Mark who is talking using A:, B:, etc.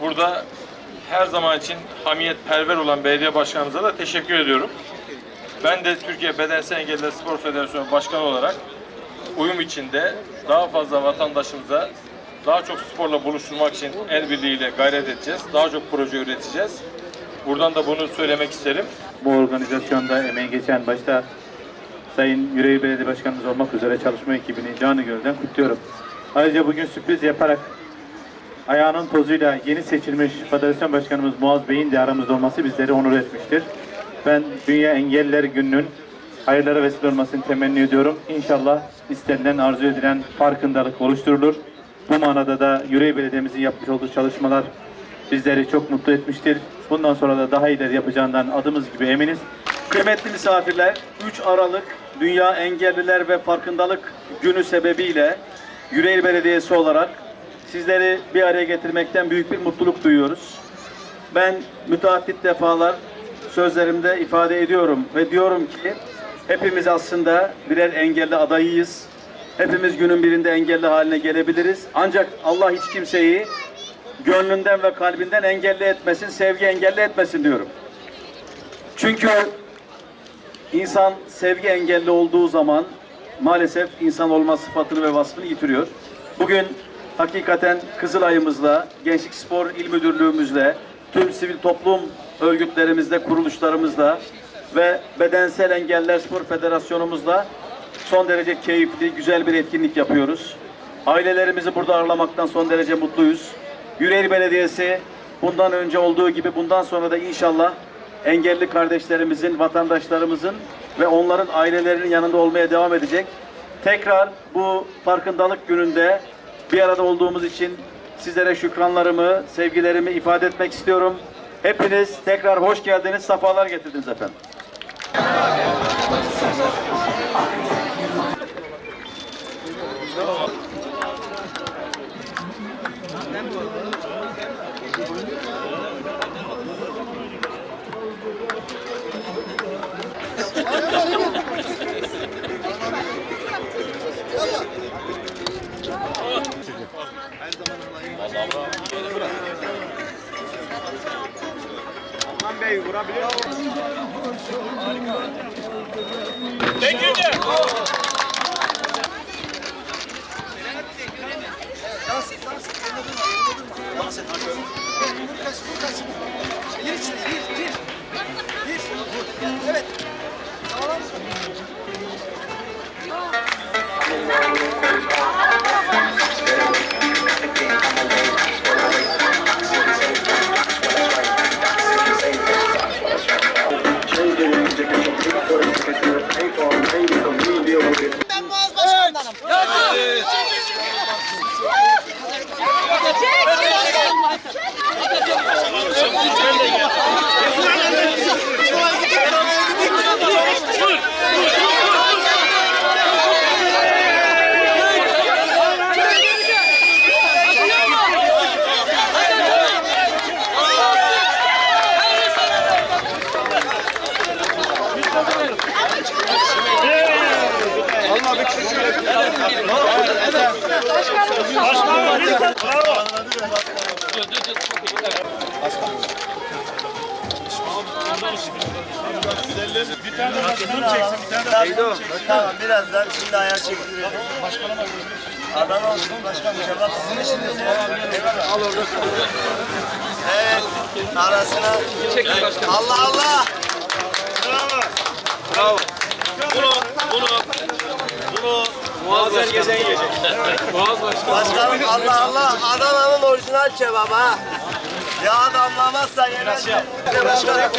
A: Burada her zaman için hamiyetperver olan belediye başkanımıza da teşekkür ediyorum. Ben de Türkiye Bedensel Engelliler Spor Federasyonu Başkanı olarak uyum içinde daha fazla vatandaşımıza daha çok sporla buluşturmak için el birliğiyle gayret edeceğiz. Daha çok proje üreteceğiz. Buradan da bunu söylemek isterim.
B: Bu organizasyonda emeği geçen başta Sayın Yüreğir Belediye Başkanımız olmak üzere çalışma ekibini canı gönülden kutluyorum. Ayrıca bugün sürpriz yaparak ayağının tozuyla yeni seçilmiş Federasyon Başkanımız Muaz Bey'in de aramızda olması bizleri onur etmiştir. Ben Dünya Engelliler Günü'nün hayırlara vesile olmasını temenni ediyorum. İnşallah istenilen, arzu edilen farkındalık oluşturulur. Bu manada da Yüreğir Belediye'mizin yapmış olduğu çalışmalar bizleri çok mutlu etmiştir. Bundan sonra da daha iyiler yapacağından adımız gibi eminiz.
C: Kıymetli misafirler, 3 Aralık Dünya Engelliler ve Farkındalık Günü sebebiyle Yüreğir Belediyesi olarak sizleri bir araya getirmekten büyük bir mutluluk duyuyoruz. Ben müteahhit defalar sözlerimde ifade ediyorum ve diyorum ki hepimiz aslında birer engelli adayıyız. Hepimiz günün birinde engelli haline gelebiliriz. Ancak Allah hiç kimseyi gönlünden ve kalbinden engelli etmesin, sevgi engelli etmesin diyorum. Çünkü insan sevgi engelli olduğu zaman maalesef insan olma sıfatını ve vasfını yitiriyor. Bugün hakikaten Kızılay'ımızla, Gençlik Spor İl Müdürlüğümüzle, tüm sivil toplum örgütlerimizle, kuruluşlarımızla ve Bedensel Engeller Spor Federasyonumuzla son derece keyifli, güzel bir etkinlik yapıyoruz. Ailelerimizi burada ağırlamaktan son derece mutluyuz. Yüreğir Belediyesi bundan önce olduğu gibi bundan sonra da inşallah engelli kardeşlerimizin, vatandaşlarımızın ve onların ailelerinin yanında olmaya devam edecek. Tekrar bu farkındalık gününde bir arada olduğumuz için sizlere şükranlarımı, sevgilerimi ifade etmek istiyorum. Hepiniz tekrar hoş geldiniz, safalar getirdiniz efendim.
D: Ben
E: Tamam birazdan şimdi ayar çektiriyorum. Adana olsun başkanım cevap sizin işiniz ya. Al orada Evet arasına. Allah Allah. Başkanım Allah Allah Adana'nın orijinal kebabı ha. Ya damlamazsa yemez. Başkanım.